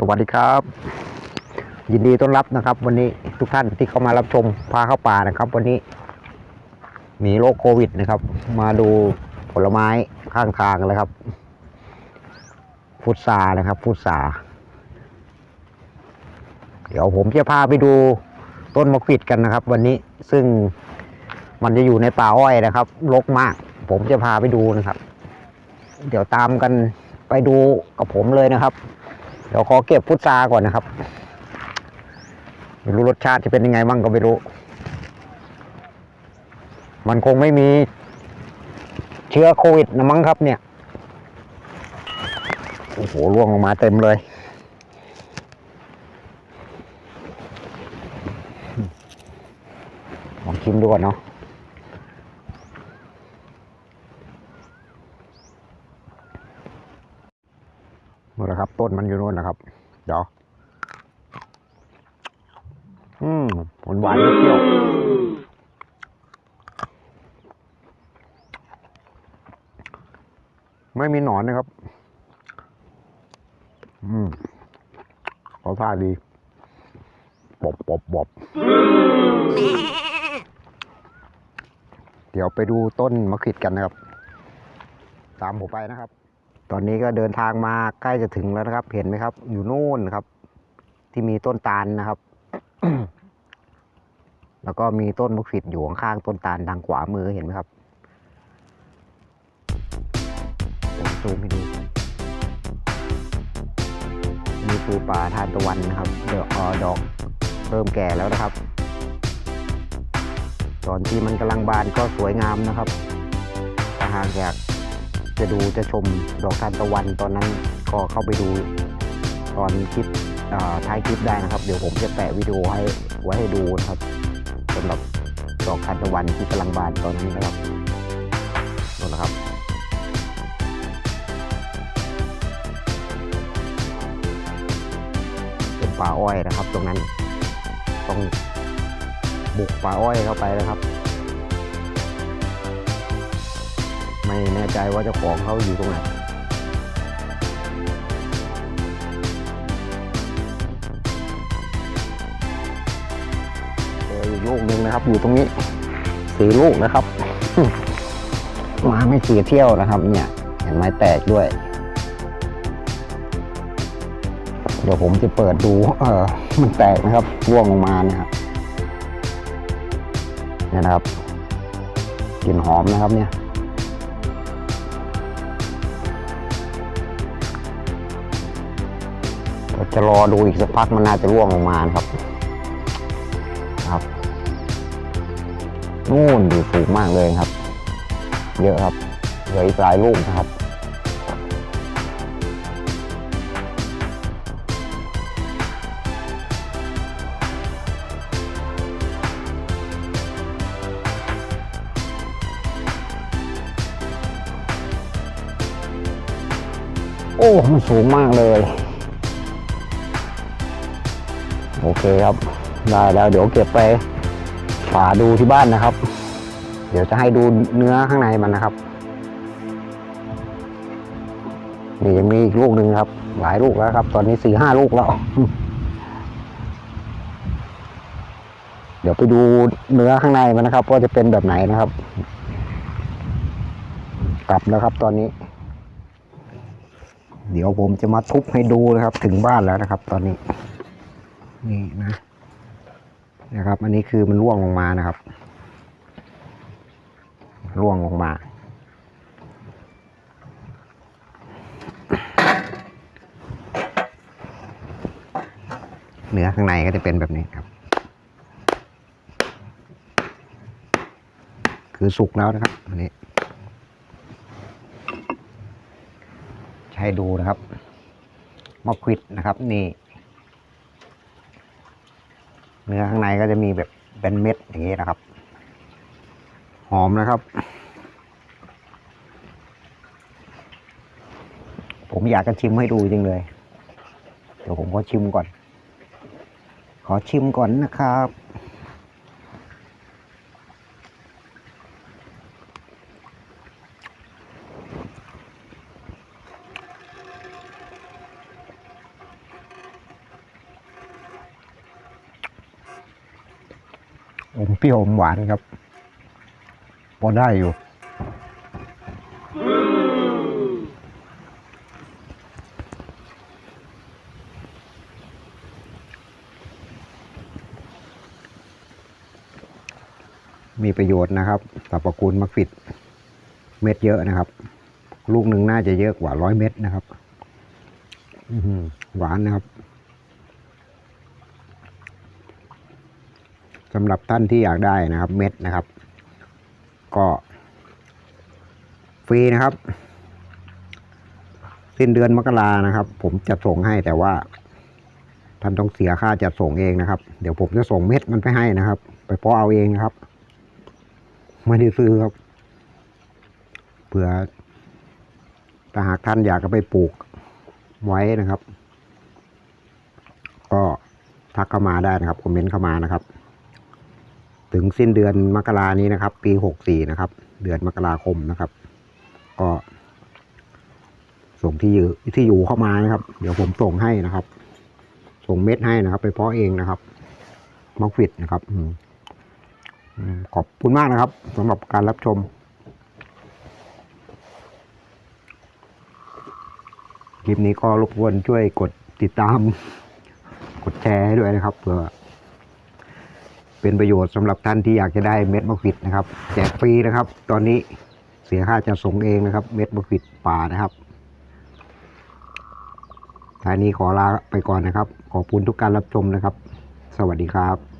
สวัสดีครับ ยินดีต้อนรับนะครับ วันนี้ทุกท่านที่เข้ามารับชมพาเข้าป่านะครับ วันนี้มีโรคโควิดนะครับ มาดูผลไม้ข้างทางเลยครับ ฟุตซานะครับ ฟุตซาเดี๋ยวผมจะพาไปดูต้นมะขวิดกันนะครับ วันนี้ซึ่งมันจะอยู่ในป่าอ้อยนะครับรกมาก ผมจะพาไปดูนะครับ เดี๋ยวตามกันไปดูกับผมเลยนะครับ เดี๋ยวขอเก็บพุทราก่อนนะครับ ไม่รู้รสชาติจะเป็นยังไงบ้างก็ไม่รู้ มันคงไม่มีเชื้อโควิดนะมั้งครับเนี่ย โอ้โหร่วงลงมาเต็มเลย ลองชิมดูก่อนเนาะ หมดแล้วครับ ต้นมันอยู่นู่นนะครับ เดี๋ยว อืมหวานหวานเปรี้ยวไม่มีหนอนนะครับ อืมขอท่าดีบบบบบบบเดี๋ยวไปดูต้นมะขิดกันนะครับ ตามผมไปนะครับ ตอนนี้ก็เดินทางมาใกล้จะถึงแล้วนะครับ เห็นไหมครับ อยู่นู่นครับ ที่มีต้นตาลนะครับ แล้วก็มีต้นมะขิดอยู่ข้างต้นตาลทางขวามือเห็นไหมครับผมซูมให้ดูนี่คือป่าทานตะวันนะครับเดอกออดอกเริ่มแก่แล้วนะครับ ตอนที่มันกำลังบานก็สวยงามนะครับถ้าหากอยาก จะดูจะชมดอกทานตะวันตอนนั้นก็เข้าไปดูตอนคลิปท้ายคลิปได้นะครับ เดี๋ยวผมจะแปะวิดีโอให้ไว้ให้ดูนะครับสำหรับดอกทานตะวันที่กำลังบานตอนนี้นะครับนู่นนะครับเป็นป่าอ้อยนะครับ ตรงนั้นต้องบุกป่าอ้อยเข้าไปนะครับ ไม่แน่ใจว่าเจ้าของเขาอยู่ตรงไหนเจออยู่ลูกหนึ่งนะครับ อยู่ตรงนี้สี่ลูกนะครับ มาไม่กี่เที่ยวนะครับ เนี่ย เห็นไม้แตกด้วย เดี๋ยวผมจะเปิดดู เออมันแตกนะครับร่วงลงมานะครับเนี่ยนะครับกลิ่นหอมนะครับเนี่ย จะรอดูอีกสักพักมันน่าจะร่วงลงมานะครับครับ นู่นอยู่สูงมากเลยครับ เยอะครับเหลืออีกหลายลูกนะครับโอ้ มันสูงมากเลย โอเคครับ ได้แล้วเดี๋ยวเก็บไปฝาดูที่บ้านนะครับ เดี๋ยวจะให้ดูเนื้อข้างในมันนะครับ นี่ยังมีอีกลูกหนึ่งครับ หลายลูกแล้วครับ ตอนนี้สี่ห้าลูกแล้ว เดี๋ยวไปดูเนื้อข้างในมันนะครับว่าจะเป็นแบบไหนนะครับ กลับแล้วครับตอนนี้ เดี๋ยวผมจะมาทุบให้ดูนะครับ ถึงบ้านแล้วนะครับ ตอนนี้ นี่นะนะครับ อันนี้คือมันร่วงลงมานะครับร่วงลงมา เนื้อข้างในก็จะเป็นแบบนี้ครับ คือสุกแล้วนะครับอันนี้ให้ดูนะครับมะขวิดนะครับนี่ เนื้อข้างในก็จะมีแบบเป็นเม็ดอย่างนี้นะครับ หอมนะครับ ผมอยากจะชิมให้ดูจริงเลย เดี๋ยวผมขอชิมก่อน ขอชิมก่อนนะครับ อมเปรี้ยวอมหวานครับ พอได้อยู่ มีประโยชน์นะครับสรรพคุณมักฟิดเม็ดเยอะนะครับ ลูกหนึ่งน่าจะเยอะกว่าร้อยเม็ดนะครับหวานนะครับ สำหรับท่านที่อยากได้นะครับเม็ดนะครับ ก็ฟรีนะครับ สิ้นเดือนมกรานะครับ ผมจะส่งให้แต่ว่า ท่านต้องเสียค่าจัดส่งเองนะครับ เดี๋ยวผมจะส่งเม็ดมันไปให้นะครับ ไปเพาะเอาเองนะครับไม่ได้ซื้อครับเผื่อถ้าหากท่านอยากจะไปปลูกไว้นะครับ ก็ทักเข้ามาได้นะครับคอมเมนต์เข้ามานะครับ ถึงสิ้นเดือนมกรานี้นะครับ ปีหกสี่นะครับ เดือนมกราคมนะครับ ก็ส่งที่อยู่ที่อยู่เข้ามานะครับ เดี๋ยวผมส่งให้นะครับ ส่งเม็ดให้นะครับ ไปเพาะเองนะครับมักฟิดนะครับอืขอบคุณมากนะครับสำหรับการรับชมคลิปนี้ก็รบกวนช่วยกดติดตาม กดแชร์ให้ด้วยนะครับเพื่อ เป็นประโยชน์สำหรับท่านที่อยากจะได้เม็ดมะขิดนะครับแจกฟรีนะครับ ตอนนี้เสียค่าจะส่งเองนะครับ เม็ดมะขิดป่านะครับท้ายนี้ขอลาไปก่อนนะครับ ขอบคุณทุกการรับชมนะครับ สวัสดีครับ